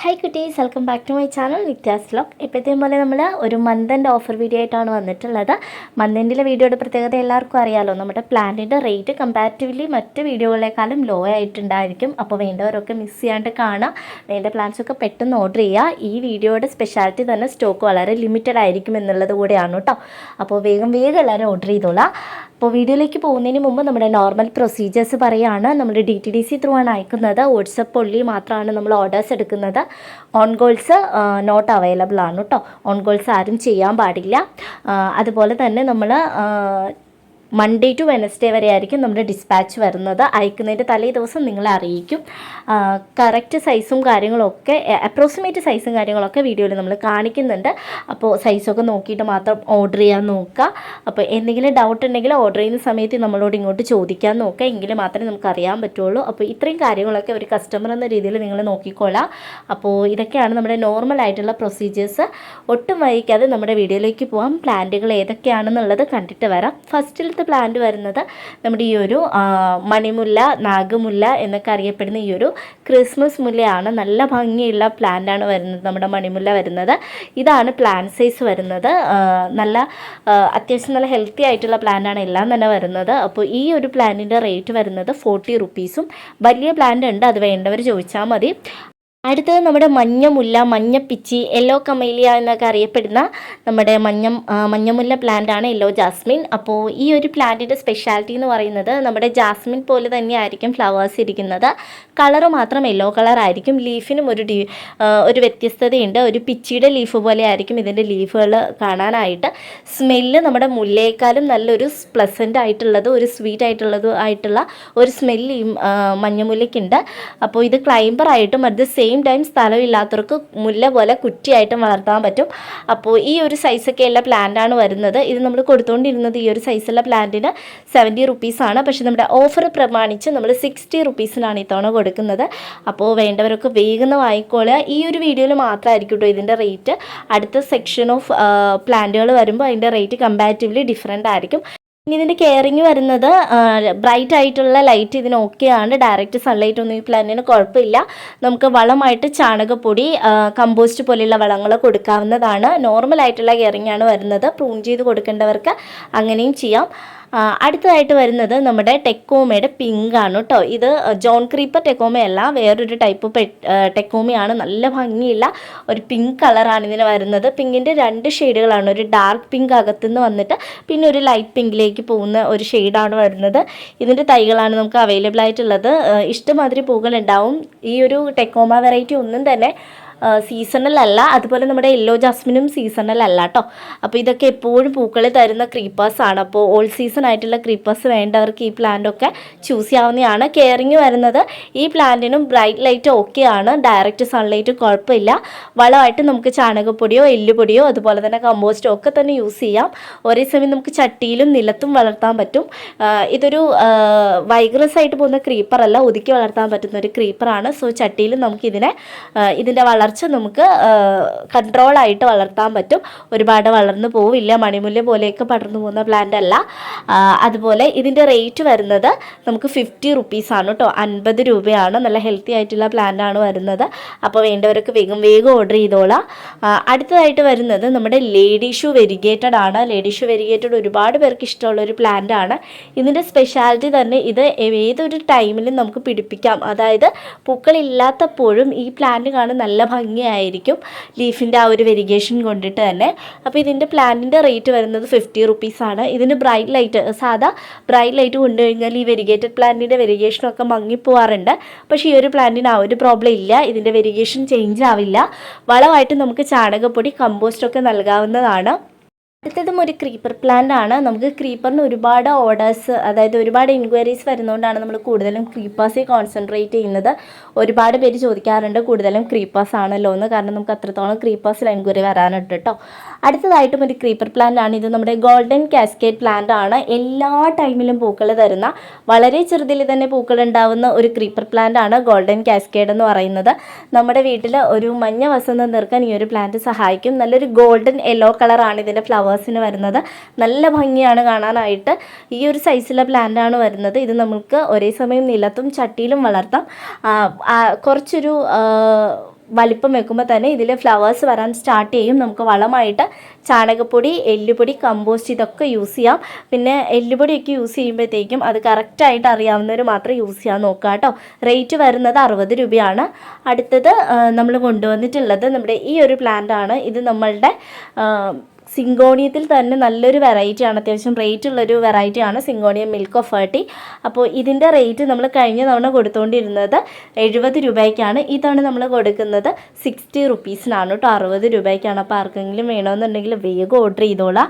Hi കുട്ടീസ് welcome back to my channel Nithya's vlog ഇപ്പോഴത്തെയും പോലെ നമ്മൾ ഒരു മന്തന്റെ ഓഫർ വീഡിയോ ആയിട്ടാണ് വന്നിട്ടുള്ളത്. മന്തന്റെ വീഡിയോയുടെ പ്രത്യേകത എല്ലാവർക്കും അറിയാമല്ലോ നമ്മുടെ പ്ലാന്റിന്റെ റേറ്റ് കമ്പാരിറ്റീവ്ലി മറ്റ് വീഡിയോകളെക്കാളും ലോ ആയിട്ടുണ്ടായിരിക്കും. അപ്പോൾ വേണ്ടവരൊക്കെ മിസ് ചെയ്യാണ്ട് കാണാം. വേണ്ട ഒക്കെ പെട്ടെന്ന് ഓർഡർ ചെയ്യുക. ഈ വീഡിയോയുടെ സ്പെഷ്യാലിറ്റി തന്നെ സ്റ്റോക്ക് വളരെ ലിമിറ്റഡ് ആയിരിക്കും എന്നുള്ളത് കൂടെയാണ് കേട്ടോ. അപ്പോൾ വേഗം വേഗം എല്ലാവരും ഓർഡർ ചെയ്തോളാം. അപ്പോൾ വീഡിയോയിലേക്ക് പോകുന്നതിന് മുമ്പ് നമ്മുടെ നോർമൽ പ്രൊസീജിയേഴ്സ് പറയുകയാണ് നമ്മൾ D T D C through ആണ് അയക്കുന്നത്. വാട്സപ്പ് ഒള്ളി മാത്രമാണ് നമ്മൾ ഓർഡേഴ്സ് എടുക്കുന്നത്. ഓൺ ഗോൾസ് നോട്ട് അവൈലബിൾ ആണ് കേട്ടോ ഓൺ ഗോൾസ് ആരും ചെയ്യാൻ പാടില്ല. അതുപോലെ തന്നെ നമ്മൾ മൺഡേ ടു വെനസ്ഡേ വരെ ആയിരിക്കും നമ്മുടെ ഡിസ്പാച്ച് വരുന്നത്. അയക്കുന്നതിന്റെ തലേ ദിവസം നിങ്ങളെ അറിയിക്കും. കറക്റ്റ് സൈസും കാര്യങ്ങളൊക്കെ അപ്രോക്സിമേറ്റ് സൈസും കാര്യങ്ങളൊക്കെ വീഡിയോയിൽ നമ്മൾ കാണിക്കുന്നുണ്ട്. അപ്പോൾ സൈസൊക്കെ നോക്കിയിട്ട് മാത്രം ഓർഡർ ചെയ്യാൻ നോക്കുക. അപ്പോൾ എന്തെങ്കിലും ഡൗട്ട് ഉണ്ടെങ്കിൽ ഓർഡർ ചെയ്യുന്ന സമയത്ത് നമ്മളോട് ഇങ്ങോട്ട് ചോദിക്കാൻ നോക്കുക. എങ്കിൽ മാത്രമേ നമുക്ക് അറിയാൻ പറ്റുള്ളൂ. അപ്പോൾ ഇത്രയും കാര്യങ്ങളൊക്കെ ഒരു കസ്റ്റമർ എന്ന രീതിയിൽ നിങ്ങൾ നോക്കിക്കോളാം. അപ്പോൾ ഇതൊക്കെയാണ് നമ്മുടെ നോർമൽ ആയിട്ടുള്ള പ്രൊസീജിയേഴ്സ് ഒട്ടും വൈകിക്കാതെ നമ്മുടെ വീഡിയോയിലേക്ക് പോകാം പ്ലാന്റുകൾ ഏതൊക്കെയാണെന്നുള്ളത് കണ്ടിട്ട് വരാം. ഫസ്റ്റിലത്തെ പ്ലാന്റ് വരുന്നത് നമ്മുടെ ഈ ഒരു മണിമുല്ല നാഗമുല്ല എന്നൊക്കെ അറിയപ്പെടുന്ന ഈ ഒരു ക്രിസ്മസ് മുല്ലയാണ്. നല്ല ഭംഗിയുള്ള പ്ലാന്റാണ് വരുന്നത് നമ്മുടെ മണിമുല്ല വരുന്നത്. ഇതാണ് പ്ലാന്റ് സൈസ് വരുന്നത്. നല്ല അത്യാവശ്യം നല്ല ഹെൽത്തി ആയിട്ടുള്ള പ്ലാന്റാണ് എല്ലാം തന്നെ വരുന്നത്. അപ്പോൾ ഈ ഒരു പ്ലാന്റിന്റെ റേറ്റ് വരുന്നത് ഫോർട്ടി റുപ്പീസും വലിയ പ്ലാന്റ് ഉണ്ട് അത് വേണ്ടവർ ചോദിച്ചാൽ മതി. അടുത്തത് നമ്മുടെ മഞ്ഞമുല്ല മഞ്ഞപ്പിച്ചി യെല്ലോ കമേലിയ എന്നൊക്കെ അറിയപ്പെടുന്ന നമ്മുടെ മഞ്ഞ മഞ്ഞമുല്ല പ്ലാന്റ് ആണ് യെല്ലോ ജാസ്മിൻ അപ്പോൾ ഈ ഒരു പ്ലാന്റിന്റെ സ്പെഷ്യാലിറ്റി എന്ന് പറയുന്നത് നമ്മുടെ ജാസ്മിൻ പോലെ തന്നെയായിരിക്കും ഫ്ലവേഴ്സ് ഇരിക്കുന്നത്. കളറ് മാത്രം യെല്ലോ കളർ ആയിരിക്കും. ലീഫിനും ഒരു ഡി ഒരു വ്യത്യസ്തതയുണ്ട്. ഒരു പിച്ചിയുടെ ലീഫ് പോലെ ആയിരിക്കും ഇതിന്റെ ലീഫുകൾ കാണാനായിട്ട്. സ്മെല്ല് നമ്മുടെ മുല്ലയേക്കാളും നല്ലൊരു പ്ലസന്റ് ആയിട്ടുള്ളത് ഒരു സ്വീറ്റ് ആയിട്ടുള്ളത് ആയിട്ടുള്ള ഒരു സ്മെല്ല് ഈ മഞ്ഞമുല്ലയ്ക്കുണ്ട് അപ്പോൾ ഇത് ക്ലൈംബർ ആയിട്ടും അത് ദ സെയിം ടൈം സ്ഥലമില്ലാത്തവർക്ക് മുല്ല പോലെ കുറ്റിയായിട്ടും വളർത്താൻ പറ്റും. അപ്പോൾ ഈ ഒരു സൈസൊക്കെ ഉള്ള പ്ലാന്റാണ് വരുന്നത്. ഇത് നമ്മൾ കൊടുത്തുകൊണ്ടിരുന്നത് ഈ ഒരു സൈസുള്ള പ്ലാന്റിന് സെവന്റി റുപ്പീസാണ് പക്ഷേ നമ്മുടെ ഓഫർ പ്രമാണിച്ച് നമ്മൾ സിക്സ്റ്റി റുപ്പീസിനാണ് ഇത്തവണ കൊടുക്കുന്നത്. അപ്പോൾ വേണ്ടവരൊക്കെ വേഗം വാങ്ങിക്കോളുക. ഈ ഒരു വീഡിയോയിൽ മാത്രമായിരിക്കും കേട്ടോ ഇതിന്റെ റേറ്റ് അടുത്ത സെക്ഷൻ ഓഫ് പ്ലാന്റുകൾ വരുമ്പോൾ അതിന്റെ റേറ്റ് കമ്പാരിറ്റീവ്ലി ഡിഫറെന്റ് ആയിരിക്കും. ഇനി ഇതിന്റെ കെയറിങ് വരുന്നത് ബ്രൈറ്റ് ആയിട്ടുള്ള ലൈറ്റ് ഇതിന് ഓക്കെയാണ് ഡയറക്റ്റ് സൺലൈറ്റ് ഒന്നും ഈ പ്ലാന്റിന് കുഴപ്പമില്ല. നമുക്ക് വളമായിട്ട് ചാണകപ്പൊടി കമ്പോസ്റ്റ് പോലെയുള്ള വളങ്ങൾ കൊടുക്കാവുന്നതാണ്. നോർമൽ ആയിട്ടുള്ള കെയറിങ് ആണ് വരുന്നത്. പ്രൂൺ ചെയ്ത് കൊടുക്കേണ്ടവർക്ക് അങ്ങനെയും ചെയ്യാം. അടുത്തതായിട്ട് വരുന്നത് നമ്മുടെ ടെക്കോമയുടെ പിങ്ക് ആണ് കേട്ടോ ഇത് ജോൺ ക്രീപ്പർ ടെക്കോമയല്ല വേറൊരു ടൈപ്പ് ടെക്കോമയാണ്. നല്ല ഭംഗിയുള്ള ഒരു പിങ്ക് കളറാണ് ഇതിന് വരുന്നത്. പിങ്കിന്റെ രണ്ട് ഷെയ്ഡുകളാണ് ഒരു ഡാർക്ക് പിങ്ക് അകത്തുനിന്ന് വന്നിട്ട് പിന്നെ ഒരു ലൈറ്റ് പിങ്കിലേക്ക് പോകുന്ന ഒരു ഷെയ്ഡാണ് വരുന്നത്. ഇതിന്റെ തൈകളാണ് നമുക്ക് അവൈലബിൾ ആയിട്ടുള്ളത്. ഇഷ്ടമാതിരി പൂക്കളുണ്ടാവും ഈ ഒരു ടെക്കോമ വെറൈറ്റി ഒന്നും തന്നെ സീസണൽ അല്ല. അതുപോലെ നമ്മുടെ യെല്ലോ ജാസ്മിനും സീസണൽ അല്ല കേട്ടോ അപ്പോൾ ഇതൊക്കെ എപ്പോഴും പൂക്കൾ തരുന്ന ക്രീപ്പേഴ്സ് ആണ്. അപ്പോൾ ഓൾ സീസൺ ആയിട്ടുള്ള ക്രീപ്പേഴ്സ് വേണ്ടവർക്ക് ഈ പ്ലാന്റൊക്കെ ചൂസ് ചെയ്യാവുന്നതാണ്. കെയറിങ് വരുന്നത് ഈ പ്ലാന്റിനും ബ്രൈറ്റ് ലൈറ്റ് ഓക്കെ ആണ്. ഡയറക്റ്റ് സൺലൈറ്റ് കുഴപ്പമില്ല. വളമായിട്ട് നമുക്ക് ചാണകപ്പൊടിയോ എല്ലുപൊടിയോ അതുപോലെ തന്നെ കമ്പോസ്റ്റോ ഒക്കെ തന്നെ യൂസ് ചെയ്യാം. ഒരേ സമയം നമുക്ക് ചട്ടിയിലും നിലത്തും വളർത്താൻ പറ്റും. ഇതൊരു വൈഗ്രസ് ആയിട്ട് പോകുന്ന ക്രീപ്പർ അല്ല. ഒതുക്കി വളർത്താൻ പറ്റുന്ന ഒരു ക്രീപ്പറാണ് സോ ചട്ടിയിലും നമുക്കിതിനെ ഇതിന്റെ ഇതിന്റെ വളർച്ച നമുക്ക് കൺട്രോളായിട്ട് വളർത്താൻ പറ്റും. ഒരുപാട് വളർന്നു പോവില്ല. മണിമുല്ല പോലെയൊക്കെ പടർന്നു പോകുന്ന പ്ലാന്റ് അല്ല. അതുപോലെ ഇതിന്റെ റേറ്റ് വരുന്നത് നമുക്ക് ഫിഫ്റ്റി റുപ്പീസാണ് കേട്ടോ അൻപത് രൂപയാണ്. നല്ല ഹെൽത്തി ആയിട്ടുള്ള പ്ലാന്റ് ആണ് വരുന്നത്. അപ്പോൾ വേണ്ടവരൊക്കെ വേഗം വേഗം ഓർഡർ ചെയ്തോളാം. അടുത്തതായിട്ട് വരുന്നത് നമ്മുടെ ലേഡി ഷൂ വെരിഗേറ്റഡ് ആണ്. ലേഡി ഷൂ വെരിഗേറ്റഡ് ഒരുപാട് പേർക്ക് ഇഷ്ടമുള്ള ഒരു പ്ലാന്റ് ആണ്. ഇതിന്റെ സ്പെഷ്യാലിറ്റി തന്നെ ഇത് ഏതൊരു ടൈമിലും നമുക്ക് പിടിപ്പിക്കാം. അതായത് പൂക്കളില്ലാത്തപ്പോഴും ഈ പ്ലാന്റ് കാണാൻ നല്ല ഭംഗിയായിരിക്കും ലീഫിന്റെ ആ ഒരു വെരിഗേഷൻ കൊണ്ടിട്ട് തന്നെ. അപ്പോൾ ഇതിന്റെ പ്ലാന്റിന്റെ റേറ്റ് വരുന്നത് ഫിഫ്റ്റി റുപ്പീസാണ് ഇതിന് ബ്രൈറ്റ് ലൈറ്റ് സാധാ ബ്രൈറ്റ് ലൈറ്റ് കൊണ്ടു കഴിഞ്ഞാൽ ഈ വെരിഗേറ്റഡ് പ്ലാന്റിന്റെ വെരിഗേഷനൊക്കെ മങ്ങിപ്പോവാറുണ്ട്. പക്ഷേ ഈ ഒരു പ്ലാന്റിന് ആ ഒരു പ്രോബ്ലം ഇല്ല. ഇതിന്റെ വെരിഗേഷൻ ചേഞ്ച് ആവില്ല. വളമായിട്ട് നമുക്ക് ചാണകപ്പൊടി കമ്പോസ്റ്റൊക്കെ നൽകാവുന്നതാണ്. അടുത്തതും ഒരു ക്രീപ്പർ പ്ലാന്റ് ആണ്. നമുക്ക് ക്രീപ്പറിന് ഒരുപാട് ഓർഡേഴ്സ് അതായത് ഒരുപാട് എൻക്വയറീസ് വരുന്നതുകൊണ്ടാണ് നമ്മൾ കൂടുതലും ക്രീപ്പേഴ്സിൽ കോൺസെൻട്രേറ്റ് ചെയ്യുന്നത്. ഒരുപാട് പേര് ചോദിക്കാറുണ്ട് കൂടുതലും ക്രീപ്പേഴ്സ് ആണല്ലോ എന്ന്. കാരണം നമുക്ക് അത്രത്തോളം ക്രീപ്പേഴ്സിൽ എൻക്വയറി വരാനുണ്ട് കേട്ടോ അടുത്തതായിട്ടും ഒരു ക്രീപ്പർ പ്ലാന്റ് ആണ്. ഇത് നമ്മുടെ ഗോൾഡൻ കാസ്കേറ്റ് പ്ലാന്റ് ആണ്. എല്ലാ ടൈമിലും പൂക്കൾ തരുന്ന വളരെ ചെറുതിൽ തന്നെ പൂക്കൾ ഉണ്ടാവുന്ന ഒരു ക്രീപ്പർ പ്ലാന്റ് ആണ് ഗോൾഡൻ കാസ്കേഡ് എന്ന് പറയുന്നത്. നമ്മുടെ വീട്ടിൽ ഒരു മഞ്ഞ വസന്തം തീർക്കാൻ ഈ ഒരു പ്ലാന്റ് സഹായിക്കും. നല്ലൊരു ഗോൾഡൻ യെല്ലോ കളറാണ് ഇതിന്റെ ഫ്ലവേഴ്സിന് വരുന്നത്. നല്ല ഭംഗിയാണ് കാണാനായിട്ട്. ഈ ഒരു സൈസിലെ പ്ലാന്റ് ആണ് വരുന്നത്. ഇത് നമുക്ക് ഒരേ സമയം നിലത്തും ചട്ടിയിലും വളർത്താം. കുറച്ചൊരു വലിപ്പം വെക്കുമ്പോൾ തന്നെ ഇതിൽ ഫ്ലവേഴ്സ് വരാൻ സ്റ്റാർട്ട് ചെയ്യും. നമുക്ക് വളമായിട്ട് ചാണകപ്പൊടി എല്ലുപൊടി കമ്പോസ്റ്റ് ഇതൊക്കെ യൂസ് ചെയ്യാം. പിന്നെ എല്ലുപൊടിയൊക്കെ യൂസ് ചെയ്യുമ്പോഴത്തേക്കും അത് കറക്റ്റായിട്ട് അറിയാവുന്നവർ മാത്രം യൂസ് ചെയ്യാൻ നോക്കുക കേട്ടോ. റേറ്റ് വരുന്നത് അറുപത് രൂപയാണ്. അടുത്തത് നമ്മൾ കൊണ്ടുവന്നിട്ടുള്ളത് നമ്മുടെ ഈ ഒരു പ്ലാന്റ് ആണ്. ഇത് നമ്മളുടെ സിങ്കോണിയത്തിൽ തന്നെ നല്ലൊരു വെറൈറ്റി ആണ്. അത്യാവശ്യം റേറ്റ് ഉള്ളൊരു വെറൈറ്റി ആണ് സിങ്കോണിയം മിൽക്ക് ഓഫ് ഫേർട്ടി അപ്പോൾ ഇതിന്റെ റേറ്റ് നമ്മൾ കഴിഞ്ഞ തവണ കൊടുത്തുകൊണ്ടിരുന്നത് എഴുപത് രൂപയ്ക്കാണ്. ഈ തവണ നമ്മൾ കൊടുക്കുന്നത് സിക്സ്റ്റി റുപ്പീസിനാണ് കേട്ടോ അറുപത് രൂപയ്ക്കാണ്. അപ്പോൾ ആർക്കെങ്കിലും വേണമെന്നുണ്ടെങ്കിൽ വേഗം ഓർഡർ ചെയ്തോളാം.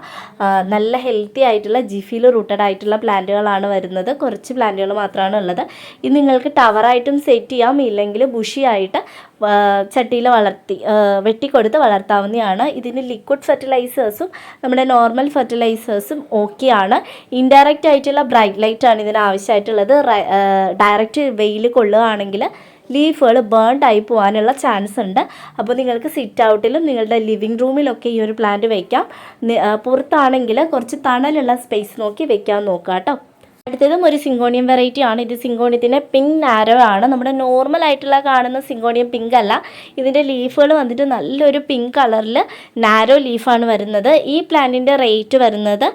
നല്ല ഹെൽത്തി ആയിട്ടുള്ള ജിഫിയിൽ റൂട്ടഡ് ആയിട്ടുള്ള പ്ലാന്റുകളാണ് വരുന്നത്. കുറച്ച് പ്ലാന്റുകൾ മാത്രമാണ് ഉള്ളത്. ഇത് നിങ്ങൾക്ക് ടവറായിട്ടും സെറ്റ് ചെയ്യാം. ഇല്ലെങ്കിൽ ബുഷിയായിട്ട് ചട്ടിയിൽ വളർത്തി വെട്ടിക്കൊടുത്ത് വളർത്താവുന്നതാണ് ഇതിന് ലിക്വിഡ് ഫെർട്ടിലൈസേഴ്സും നമ്മുടെ നോർമൽ ഫെർട്ടിലൈസേഴ്സും ഓക്കെയാണ് ഇൻഡയറക്റ്റ് ആയിട്ടുള്ള ബ്രൈറ്റ് ലൈറ്റ് ആണ് ഇതിന് ആവശ്യമായിട്ടുള്ളത്. ഡയറക്റ്റ് വെയിൽ കൊള്ളുകയാണെങ്കിൽ ലീഫുകൾ ബേൺഡ് ആയി പോകാനുള്ള ചാൻസ് ഉണ്ട്. അപ്പോൾ നിങ്ങൾക്ക് സിറ്റ് ഔട്ടിലും നിങ്ങളുടെ ലിവിങ് റൂമിലൊക്കെ ഈ ഒരു പ്ലാന്റ് വയ്ക്കാം പുറത്താണെങ്കിൽ കുറച്ച് തണലുള്ള സ്പേസ് നോക്കി വെക്കാൻ നോക്കാം കേട്ടോ. അടുത്തതും ഒരു സിങ്കോണിയം വെറൈറ്റി ആണ്. ഇത് സിങ്കോണിയത്തിന്റെ പിങ്ക് നാരോ ആണ്. നമ്മുടെ നോർമൽ ആയിട്ടുള്ള കാണുന്ന സിങ്കോണിയം പിങ്ക് അല്ല. ഇതിന്റെ ലീഫുകൾ വന്നിട്ട് നല്ലൊരു പിങ്ക് കളറിൽ നാരോ ലീഫാണ് വരുന്നത്. ഈ പ്ലാന്റിന്റെ റേറ്റ് വരുന്നത്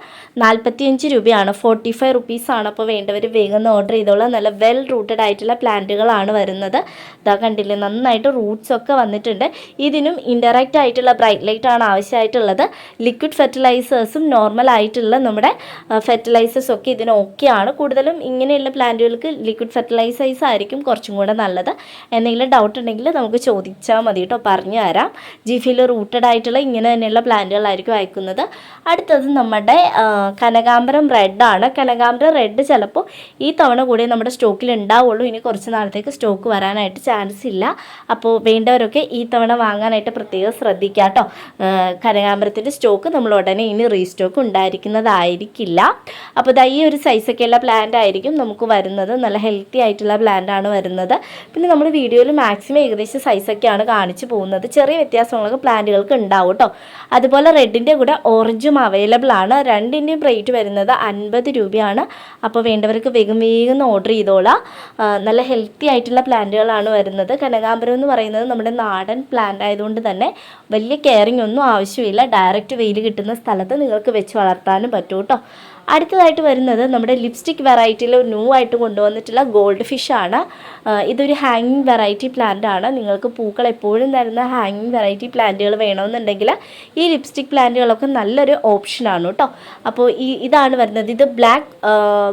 നാൽപ്പത്തിയഞ്ച് രൂപയാണ്. ഫോർട്ടി ഫൈവ് റുപ്പീസാണ് അപ്പോൾ വേണ്ടവർ വേഗം ഓർഡർ ചെയ്തോളാം. നല്ല വെൽ റൂട്ടഡ് ആയിട്ടുള്ള പ്ലാന്റുകളാണ് വരുന്നത്. ഇതാ കണ്ടില്ലേ നന്നായിട്ട് റൂട്ട്സ് ഒക്കെ വന്നിട്ടുണ്ട്. ഇതിനും ഇൻഡയറക്റ്റ് ആയിട്ടുള്ള ബ്രൈറ്റ് ലൈറ്റ് ആണ് ആവശ്യമായിട്ടുള്ളത്. ലിക്വിഡ് ഫെർട്ടിലൈസേഴ്സും നോർമൽ ആയിട്ടുള്ള നമ്മുടെ ഫെർട്ടിലൈസേഴ്സ് ഒക്കെ ഇതിന് ഓക്കെ ആണ്. കൂടുതലും ഇങ്ങനെയുള്ള പ്ലാന്റുകൾക്ക് ലിക്വിഡ് ഫെർട്ടിലൈസേഴ്സ് ആയിരിക്കും കുറച്ചും കൂടെ നല്ലത്. എന്തെങ്കിലും ഡൗട്ട് ഉണ്ടെങ്കിൽ നമുക്ക് ചോദിച്ചാൽ മതി കേട്ടോ പറഞ്ഞു തരാം. ജിഫിയിൽ റൂട്ടഡ് ആയിട്ടുള്ള ഇങ്ങനെ തന്നെയുള്ള പ്ലാന്റുകളായിരിക്കും അയക്കുന്നത്. അടുത്തത് നമ്മുടെ കനകാംബരം ആണ്. കനകാംബരം റെഡ് ചിലപ്പോൾ ഈ തവണ കൂടി നമ്മുടെ സ്റ്റോക്കിൽ ഉണ്ടാവുള്ളൂ. ഇനി കുറച്ച് നാളത്തേക്ക് സ്റ്റോക്ക് വരാനായിട്ട് ചാൻസ് ഇല്ല. അപ്പോൾ വേണ്ടവരൊക്കെ ഈ തവണ വാങ്ങാനായിട്ട് പ്രത്യേകം ശ്രദ്ധിക്കുക കേട്ടോ കനകാംബരത്തിന്റെ സ്റ്റോക്ക് നമ്മൾ ഉടനെ ഇനി റീസ്റ്റോക്ക് ഉണ്ടായിരിക്കുന്നതായിരിക്കില്ല. അപ്പോൾ ദാ ഈ ഒരു സൈസൊക്കെയുള്ള പ്ലാന്റ് ആയിരിക്കും നമുക്ക് വരുന്നത്. നല്ല ഹെൽത്തി ആയിട്ടുള്ള പ്ലാന്റ് ആണ് വരുന്നത്. പിന്നെ നമ്മൾ വീഡിയോയിൽ മാക്സിമം ഏകദേശം സൈസൊക്കെയാണ് കാണിച്ചു പോകുന്നത്. ചെറിയ വ്യത്യാസങ്ങളൊക്കെ പ്ലാന്റുകൾക്ക് ഉണ്ടാവും കേട്ടോ അതുപോലെ റെഡിന്റെ കൂടെ ഓറഞ്ചും അവൈലബിൾ ആണ്. രണ്ടിന്റെയും റേറ്റ് വരുന്നത് അൻപത് രൂപയാണ്. അപ്പോൾ വേണ്ടവർക്ക് വേഗം വേഗം ഓർഡർ ചെയ്തോളാം. നല്ല ഹെൽത്തി ആയിട്ടുള്ള പ്ലാന്റുകളാണ് വരുന്നത്. കനകാംബരം എന്ന് പറയുന്നത് നമ്മുടെ നാടൻ പ്ലാന്റ് ആയതുകൊണ്ട് തന്നെ വലിയ കെയറിങ് ഒന്നും ആവശ്യമില്ല. ഡയറക്റ്റ് വെയിൽ കിട്ടുന്ന സ്ഥലത്ത് നിങ്ങൾക്ക് വെച്ച് വളർത്താനും പറ്റും കേട്ടോ അടുത്തതായിട്ട് വരുന്നത് നമ്മുടെ ലിപ്സ്റ്റിക് വെറൈറ്റിയിൽ ന്യൂ ആയിട്ട് കൊണ്ടുവന്നിട്ടുള്ള ഗോൾഡ് ഫിഷ് ആണ്. ഇതൊരു ഹാങ്ങിങ് വെറൈറ്റി പ്ലാന്റ് ആണ്. നിങ്ങൾക്ക് പൂക്കൾ എപ്പോഴും തരുന്ന ഹാങ്ങിങ് വെറൈറ്റി പ്ലാന്റുകൾ വേണമെന്നുണ്ടെങ്കിൽ ഈ ലിപ്സ്റ്റിക് പ്ലാന്റുകളൊക്കെ നല്ലൊരു ഓപ്ഷനാണ് കേട്ടോ അപ്പോൾ ഈ ഇതാണ് വരുന്നത്. ഇത് ബ്ലാക്ക്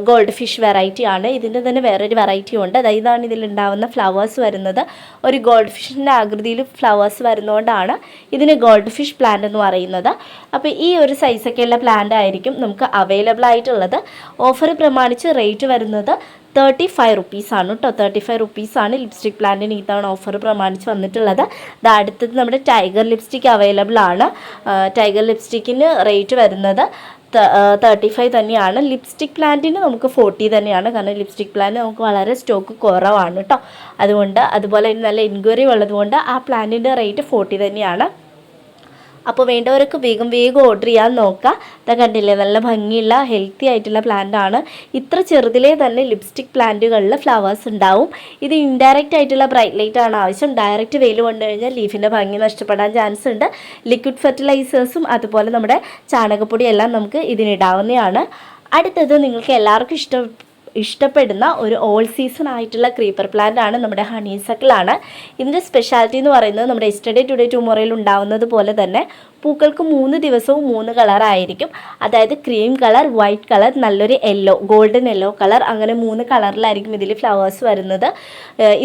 ഗോൾഡ് ഫിഷ് വെറൈറ്റി ആണ്. ഇതിന്റെ തന്നെ വേറൊരു വെറൈറ്റി ഉണ്ട്. അതായത് ഇതാണ് ഇതിലുണ്ടാവുന്ന ഫ്ലവേഴ്സ് വരുന്നത്. ഒരു ഗോൾഡ് ഫിഷിന്റെ ആകൃതിയിൽ ഫ്ലവേഴ്സ് വരുന്നതുകൊണ്ടാണ് ഇതിന് ഗോൾഡ് ഫിഷ് പ്ലാന്റ് എന്ന് പറയുന്നത്. അപ്പോൾ ഈ ഒരു സൈസൊക്കെയുള്ള പ്ലാന്റ് ആയിരിക്കും നമുക്ക് അവൈലബിൾ ആയിട്ടുള്ളത്. ഓഫർ പ്രമാണിച്ച് റേറ്റ് വരുന്നത് തേർട്ടി ഫൈവ് റുപ്പീസാണ് കേട്ടോ തേർട്ടി ഫൈവ് റുപ്പീസാണ് ലിപ്സ്റ്റിക് പ്ലാന്റിന് ഇത്തവണ ഓഫർ പ്രമാണിച്ച് വന്നിട്ടുള്ളത്. ഇത് അടുത്തത് നമ്മുടെ ടൈഗർ ലിപ്സ്റ്റിക് അവൈലബിൾ ആണ്. ടൈഗർ ലിപ്സ്റ്റിക്കിന് റേറ്റ് വരുന്നത് തേർട്ടി ഫൈവ് തന്നെയാണ്. ലിപ്സ്റ്റിക് പ്ലാന്റിന് നമുക്ക് ഫോർട്ടി തന്നെയാണ്. കാരണം ലിപ്സ്റ്റിക് പ്ലാന്റ് നമുക്ക് വളരെ സ്റ്റോക്ക് കുറവാണ് കേട്ടോ അതുകൊണ്ട് അതുപോലെ നല്ല എൻക്വയറി ഉള്ളതുകൊണ്ട് ആ പ്ലാന്റിന്റെ റേറ്റ് ഫോർട്ടി തന്നെയാണ്. അപ്പോൾ വേണ്ടവർക്ക് വേഗം വേഗം ഓർഡർ ചെയ്യാൻ നോക്കുക ഇതാ കണ്ടില്ലേ നല്ല ഭംഗിയുള്ള ഹെൽത്തി ആയിട്ടുള്ള പ്ലാന്റ് ആണ്. ഇത്ര ചെറുതിലേ തന്നെ ലിപ്സ്റ്റിക് പ്ലാന്റുകളിൽ ഫ്ലവേഴ്സ് ഉണ്ടാവും. ഇത് ഇൻഡയറക്റ്റ് ആയിട്ടുള്ള ബ്രൈറ്റ് ലൈറ്റ് ആണ്. ആവശ്യം ഡയറക്റ്റ് വെയിൽ കൊണ്ടു കഴിഞ്ഞാൽ ലീഫിന്റെ ഭംഗി നഷ്ടപ്പെടാൻ ചാൻസ് ഉണ്ട്. ലിക്വിഡ് ഫെർട്ടിലൈസേഴ്സും അതുപോലെ നമ്മുടെ ചാണകപ്പൊടിയെല്ലാം നമുക്ക് ഇതിനിടാവുന്നതാണ് അടുത്തത് നിങ്ങൾക്ക് എല്ലാവർക്കും ഇഷ്ടം ഇഷ്ടപ്പെടുന്ന ഒരു ഓൾ സീസൺ ആയിട്ടുള്ള ക്രീപ്പർ പ്ലാന്റ് ആണ് നമ്മുടെ ഹണീസക്കിളാണ് ഇതിന്റെ സ്പെഷ്യാലിറ്റി എന്ന് പറയുന്നത് നമ്മുടെ എസ്റ്റർഡേ ടുഡേ ടുമോറയിൽ ഉണ്ടാവുന്നത് പോലെ തന്നെ പൂക്കൾക്ക് മൂന്ന് ദിവസവും മൂന്ന് കളറായിരിക്കും അതായത് ക്രീം കളർ വൈറ്റ് കളർ നല്ലൊരു യെല്ലോ ഗോൾഡൻ യെല്ലോ കളർ അങ്ങനെ മൂന്ന് കളറിലായിരിക്കും ഇതിൽ ഫ്ലവേഴ്സ് വരുന്നത്.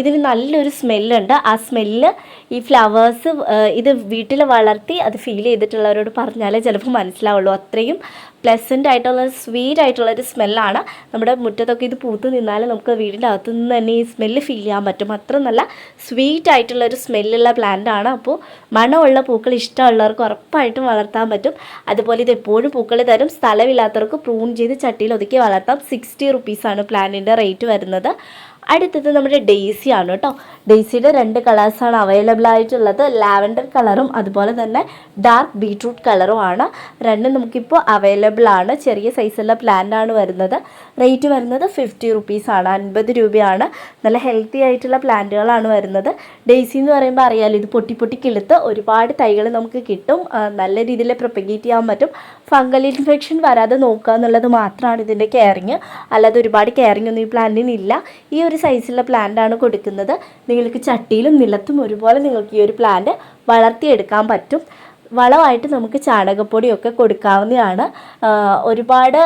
ഇതിന് നല്ലൊരു സ്മെല്ലുണ്ട് ആ സ്മെല്ല് ഈ ഫ്ലവേഴ്സ് ഇത് വീട്ടിൽ വളർത്തി അത് ഫീൽ ചെയ്തിട്ടുള്ളവരോട് പറഞ്ഞാലേ ചിലപ്പോൾ മനസ്സിലാവുള്ളൂ. അത്രയും പ്ലസന്റ് ആയിട്ടുള്ള സ്വീറ്റ് ആയിട്ടുള്ള ഒരു സ്മെല്ലാണ് നമ്മുടെ മുറ്റത്തൊക്കെ ഇത് പൂത്ത് നിന്നാൽ നമുക്ക് വീടിന്റെ അകത്തു നിന്ന് തന്നെ ഈ സ്മെല്ല് ഫീൽ ചെയ്യാൻ പറ്റും. അത്ര നല്ല സ്വീറ്റ് ആയിട്ടുള്ള ഒരു സ്മെല്ലുള്ള പ്ലാന്റ് ആണ്. അപ്പോൾ മണമുള്ള പൂക്കൾ ഇഷ്ടമുള്ളവർക്ക് ഉറപ്പായിട്ടും വളർത്താൻ പറ്റും. അതുപോലെ ഇത് എപ്പോഴും പൂക്കൾ തരും. സ്ഥലമില്ലാത്തവർക്ക് പ്രൂൺ ചെയ്ത് ചട്ടിയിൽ ഒതുക്കി വളർത്താം. സിക്സ്റ്റി റുപ്പീസാണ് പ്ലാന്റിന്റെ റേറ്റ് വരുന്നത്. അടുത്തത് നമ്മുടെ ഡെയ്സി ആണ് കേട്ടോ. ഡെയ്സിയുടെ രണ്ട് കളേഴ്സാണ് അവൈലബിൾ ആയിട്ടുള്ളത്. ലാവൻഡർ കളറും അതുപോലെ തന്നെ ഡാർക്ക് ബീട്രൂട്ട് കളറും ആണ്. രണ്ടും നമുക്കിപ്പോൾ അവൈലബിൾ ആണ്. ചെറിയ സൈസുള്ള പ്ലാന്റ് ആണ് വരുന്നത്. റേറ്റ് വരുന്നത് ഫിഫ്റ്റി റുപ്പീസാണ് അൻപത് രൂപയാണ്. നല്ല ഹെൽത്തി ആയിട്ടുള്ള പ്ലാന്റുകളാണ് വരുന്നത്. ഡെയ്സി എന്ന് പറയുമ്പോൾ അറിയാലോ ഇത് പൊട്ടി പൊട്ടി കിളുത്ത് ഒരുപാട് തൈകൾ നമുക്ക് കിട്ടും. നല്ല രീതിയിൽ പ്രൊപ്പഗേറ്റ് ചെയ്യാൻ പറ്റും. ഫംഗൽ ഇൻഫെക്ഷൻ വരാതെ നോക്കുക എന്നുള്ളത് മാത്രമാണ് ഇതിന്റെ കെയറിങ് അല്ലാതെ ഒരുപാട് കെയറിങ് ഒന്നും ഈ പ്ലാന്റിനില്ല ഈ ഒരു സൈസിലുള്ള പ്ലാന്റ് ആണ് കൊടുക്കുന്നത്. നിങ്ങൾക്ക് ചട്ടിയിലും നിലത്തും ഒരുപോലെ നിങ്ങൾക്ക് ഈ ഒരു പ്ലാന്റ് വളർത്തിയെടുക്കാൻ പറ്റും. വളമായിട്ട് നമുക്ക് ചാണകപ്പൊടിയൊക്കെ കൊടുക്കാവുന്നതാണ്. ഒരുപാട്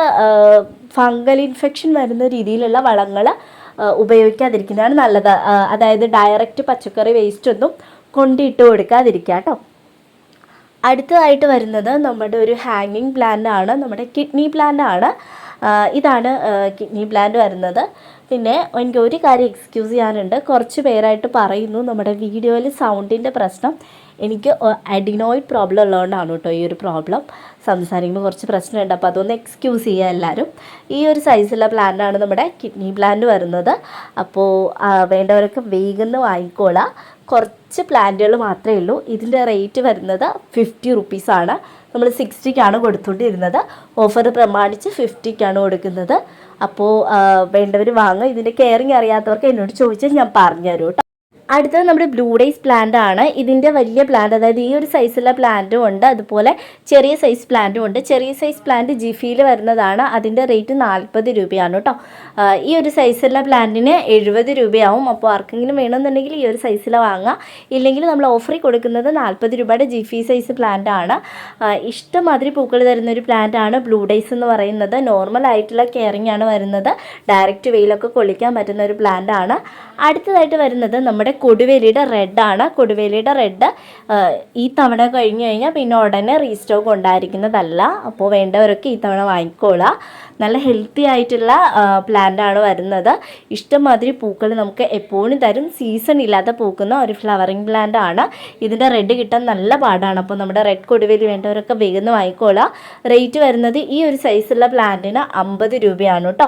ഫംഗൽ ഇൻഫെക്ഷൻ വരുന്ന രീതിയിലുള്ള വളങ്ങൾ ഉപയോഗിക്കാതിരിക്കുന്നതാണ് നല്ലത്. അതായത് ഡയറക്റ്റ് പച്ചക്കറി വേസ്റ്റ് ഒന്നും കൊണ്ടിട്ട് കൊടുക്കാതിരിക്കുക കേട്ടോ. അടുത്തതായിട്ട് വരുന്നത് നമ്മുടെ ഒരു ഹാങ്ങിങ് പ്ലാന്റ് ആണ്. നമ്മുടെ കിഡ്നി പ്ലാന്റ് ആണ്. ഇതാണ് കിഡ്നി പ്ലാന്റ് വരുന്നത്. പിന്നെ എനിക്ക് ഒരു കാര്യം എക്സ്ക്യൂസ് ചെയ്യാനുണ്ട്. കുറച്ച് പേരായിട്ട് പറയുന്നു നമ്മുടെ വീഡിയോയിൽ സൗണ്ടിന്റെ പ്രശ്നം. എനിക്ക് അഡിനോയിഡ് പ്രോബ്ലം ഉള്ളതുകൊണ്ടാണ് കേട്ടോ ഈ ഒരു പ്രോബ്ലം സംസാരിക്കുമ്പോൾ കുറച്ച് പ്രശ്നമുണ്ട്. അപ്പോൾ അതൊന്ന് എക്സ്ക്യൂസ് ചെയ്യുക എല്ലാവരും ഈ ഒരു സൈസുള്ള പ്ലാന്റാണ് നമ്മുടെ കിഡ്നി പ്ലാന്റ് വരുന്നത്. അപ്പോൾ വേണ്ടവരൊക്കെ വേഗം വാങ്ങിക്കോളാം. കുറച്ച് പ്ലാന്റുകൾ മാത്രമേ ഉള്ളൂ. ഇതിന്റെ റേറ്റ് വരുന്നത് ഫിഫ്റ്റി റുപ്പീസാണ് നമ്മൾ സിക്സ്റ്റിക്കാണ് കൊടുത്തുകൊണ്ടിരുന്നത് ഓഫർ പ്രമാണിച്ച് ഫിഫ്റ്റിക്കാണ് കൊടുക്കുന്നത്. അപ്പോൾ വേണ്ടവർ വാങ്ങുക. ഇതിന്റെ കെയറിങ് അറിയാത്തവർക്ക് എന്നോട് ചോദിച്ചാൽ ഞാൻ പറഞ്ഞുതരും അടുത്തത് നമ്മുടെ ബ്ലൂ ഡേയ്സ് പ്ലാന്റ് ആണ്. ഇതിന്റെ വലിയ പ്ലാന്റ് അതായത് ഈ ഒരു സൈസുള്ള പ്ലാന്റും ഉണ്ട്. അതുപോലെ ചെറിയ സൈസ് പ്ലാന്റും ഉണ്ട്. ചെറിയ സൈസ് പ്ലാന്റ് ജിഫിയിൽ വരുന്നതാണ്. അതിന്റെ റേറ്റ് നാൽപ്പത് രൂപയാണ് കേട്ടോ ഈ ഒരു സൈസുള്ള പ്ലാന്റിന് എഴുപത് രൂപയാവും. അപ്പോൾ ആർക്കെങ്കിലും വേണമെന്നുണ്ടെങ്കിൽ ഈ ഒരു സൈസിൽ വാങ്ങാം. ഇല്ലെങ്കിൽ നമ്മൾ ഓഫറിൽ കൊടുക്കുന്നത് നാൽപ്പത് രൂപയുടെ ജിഫി സൈസ് പ്ലാന്റ് ആണ്. ഇഷ്ടമാതിരി പൂക്കൾ തരുന്ന ഒരു പ്ലാന്റ് ആണ് ബ്ലൂ ഡേയ്സ് എന്ന് പറയുന്നത്. നോർമൽ ആയിട്ടുള്ള കെയറിംഗ് ആണ് വരുന്നത്. ഡയറക്റ്റ് വെയിലൊക്കെ കൊള്ളിക്കാൻ പറ്റുന്ന ഒരു പ്ലാന്റ് ആണ്. അടുത്തതായിട്ട് വരുന്നത് നമ്മുടെ കൊടുവേലിയുടെ റെഡാണ് കൊടുവേലിയുടെ റെഡ് ഈ തവണ കഴിഞ്ഞ് കഴിഞ്ഞാൽ പിന്നെ ഉടനെ റീസ്റ്റോക്ക് ഉണ്ടായിരിക്കുന്നതല്ല. അപ്പോൾ വേണ്ടവരൊക്കെ ഈ തവണ വാങ്ങിക്കോളാം നല്ല ഹെൽത്തി ആയിട്ടുള്ള പ്ലാന്റ് ആണ് വരുന്നത്. ഇഷ്ടംമാതിരി പൂക്കൾ നമുക്ക് എപ്പോഴും തരും. സീസൺ ഇല്ലാതെ പൂക്കുന്ന ഒരു ഫ്ലവറിങ് പ്ലാന്റ് ആണ്. ഇതിന്റെ റെഡ് കിട്ടാൻ നല്ല പാടാണ്. അപ്പോൾ നമ്മുടെ റെഡ് കൊടുവേലി വേണ്ടവരൊക്കെ വേഗം വാങ്ങിക്കോളാം. റേറ്റ് വരുന്നത് ഈ ഒരു സൈസുള്ള പ്ലാന്റിന് അമ്പത് രൂപയാണ് കേട്ടോ.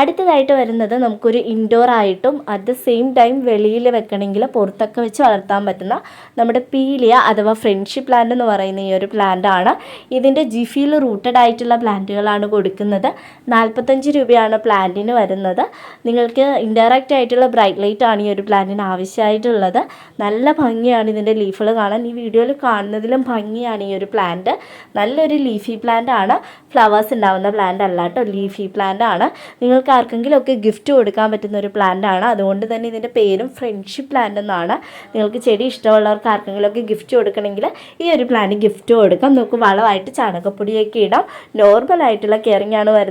അടുത്തതായിട്ട് വരുന്നത് നമുക്കൊരു ഇൻഡോർ ആയിട്ടും അറ്റ് ദ സെയിം ടൈം വെളിയിൽ വെക്കണമെങ്കിൽ പുറത്തൊക്കെ വെച്ച് വളർത്താൻ പറ്റുന്ന നമ്മുടെ പീലിയ അഥവാ ഫ്രണ്ട്ഷിപ്പ് പ്ലാന്റ് എന്ന് പറയുന്ന ഈ ഒരു പ്ലാന്റ് ആണ്. ഇതിന്റെ ജിഫിയിൽ റൂട്ടഡ് ആയിട്ടുള്ള പ്ലാന്റുകളാണ് കൊടുക്കുന്നത്. നാൽപ്പത്തഞ്ച് രൂപയാണ് പ്ലാന്റിന് വരുന്നത്. നിങ്ങൾക്ക് ഇൻഡയറക്റ്റ് ആയിട്ടുള്ള ബ്രൈറ്റ് ലൈറ്റ് ആണ് ഈ ഒരു പ്ലാന്റിന് ആവശ്യമായിട്ടുള്ളത്. നല്ല ഭംഗിയാണ് ഇതിന്റെ ലീഫുകൾ കാണാൻ. ഈ വീഡിയോയിൽ കാണുന്നതിലും ഭംഗിയാണ് ഈ ഒരു പ്ലാന്റ് നല്ലൊരു ലീഫി പ്ലാന്റ് ആണ്. ഫ്ലവേഴ്സ് ഉണ്ടാവുന്ന പ്ലാന്റ് അല്ല കേട്ടോ. ലീഫി പ്ലാന്റ് ആണ്. നിങ്ങൾക്ക് ആർക്കെങ്കിലും ഒക്കെ ഗിഫ്റ്റ് കൊടുക്കാൻ പറ്റുന്ന ഒരു പ്ലാന്റ് ആണ്. അതുകൊണ്ട് തന്നെ ഇതിന്റെ പേരും ഫ്രണ്ട്ഷിപ്പ് പ്ലാന്റ് എന്നാണ്. നിങ്ങൾക്ക് ചെടി ഇഷ്ടമുള്ളവർക്ക് ആർക്കെങ്കിലും ഒക്കെ ഗിഫ്റ്റ് കൊടുക്കണമെങ്കിൽ ഈ ഒരു പ്ലാന്റ് ഗിഫ്റ്റ് കൊടുക്കാം. നമുക്ക് വളമായിട്ട് ചാണകപ്പൊടിയൊക്കെ ഇടാം. നോർമൽ ആയിട്ടുള്ള കെയറിംഗ് ആണ് വരുന്നത്.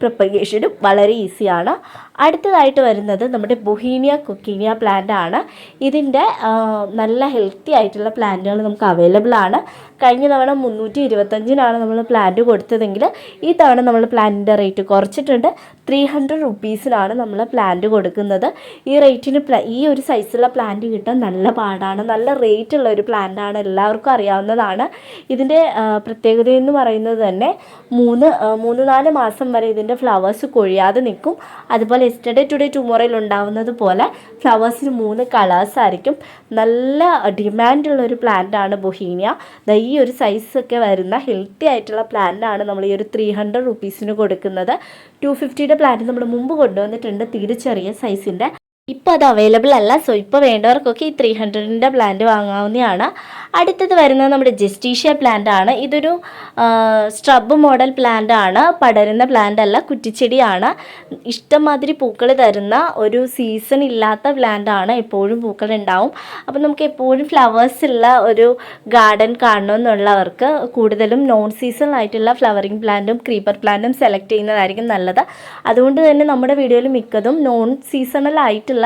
പ്രൊപ്പഗേഷനും വളരെ ഈസിയാണ്. അടുത്തതായിട്ട് വരുന്നത് നമ്മുടെ ബൊഹീനിയ കുക്കീനിയ പ്ലാന്റ് ആണ്. ഇതിന്റെ നല്ല ഹെൽത്തി ആയിട്ടുള്ള പ്ലാന്റുകൾ നമുക്ക് അവൈലബിൾ ആണ്. കഴിഞ്ഞ തവണ മുന്നൂറ്റി ഇരുപത്തഞ്ചിനാണ് നമ്മൾ പ്ലാന്റ് കൊടുത്തതെങ്കിൽ ഈ തവണ നമ്മൾ പ്ലാന്റിന്റെ റേറ്റ് കുറച്ചിട്ടുണ്ട്. ത്രീ ഹൺഡ്രഡ് റുപ്പീസിനാണ് നമ്മൾ പ്ലാന്റ് കൊടുക്കുന്നത്. ഈ റേറ്റിന് ഈ ഒരു സൈസുള്ള പ്ലാന്റ് കിട്ടാൻ നല്ല പാടാണ്. നല്ല റേറ്റ് ഉള്ള ഒരു പ്ലാന്റ് ആണ് എല്ലാവർക്കും അറിയാവുന്നതാണ്. ഇതിന്റെ പ്രത്യേകത എന്ന് പറയുന്നത് തന്നെ മൂന്ന് മൂന്ന് നാല് മാസം വരെ ഇതിന്റെ ഫ്ലവേഴ്സ് കൊഴിയാതെ നിൽക്കും. അതുപോലെ എസ്റ്റർഡേ ടുഡേ ടുമോറോയിൽ ഉണ്ടാവുന്നത് പോലെ ഫ്ലവേഴ്സിന് മൂന്ന് കളേഴ്സ് ആയിരിക്കും. നല്ല ഡിമാൻഡുള്ള ഒരു പ്ലാന്റ് ആണ് ബൊഹീനിയ ഈ ഒരു സൈസൊക്കെ വരുന്ന ഹെൽത്തി ആയിട്ടുള്ള പ്ലാന്റ് ആണ് നമ്മൾ ഈ ഒരു ത്രീ ഹൺഡ്രഡ് റുപ്പീസിന് കൊടുക്കുന്നത്. ടു ഫിഫ്റ്റിയുടെ പ്ലാന്റ് നമ്മൾ മുമ്പ് കൊണ്ടുവന്നിട്ടുണ്ട് തീരെ ചെറിയ സൈസിന്റെ ഇപ്പോൾ അത് അവൈലബിൾ അല്ല. സോ ഇപ്പോൾ വേണ്ടവർക്കൊക്കെ ഈ ത്രീ ഹൺഡ്രഡിന്റെ പ്ലാന്റ് വാങ്ങാവുന്നതാണ്. അടുത്തത് വരുന്നത് നമ്മുടെ ജസ്റ്റീഷ്യ പ്ലാന്റ് ആണ്. ഇതൊരു സ്ട്രബ് മോഡൽ പ്ലാന്റ് ആണ്. പടരുന്ന പ്ലാന്റ് അല്ല കുറ്റിച്ചെടിയാണ്. ഇഷ്ടംമാതിരി പൂക്കൾ തരുന്ന ഒരു സീസൺ ഇല്ലാത്ത പ്ലാന്റ് ആണ്. എപ്പോഴും പൂക്കൾ ഉണ്ടാവും അപ്പോൾ നമുക്ക് എപ്പോഴും ഫ്ലവേഴ്സ് ഉള്ള ഒരു ഗാർഡൻ കാണണമെന്നുള്ളവർക്ക് കൂടുതലും നോൺ സീസണൽ ആയിട്ടുള്ള ഫ്ലവറിങ് പ്ലാന്റും ക്രീപ്പർ പ്ലാന്റും സെലക്ട് ചെയ്യുന്നതായിരിക്കും നല്ലത്. അതുകൊണ്ട് തന്നെ നമ്മുടെ വീഡിയോയിൽ മിക്കതും നോൺ സീസണൽ ആയിട്ടുള്ള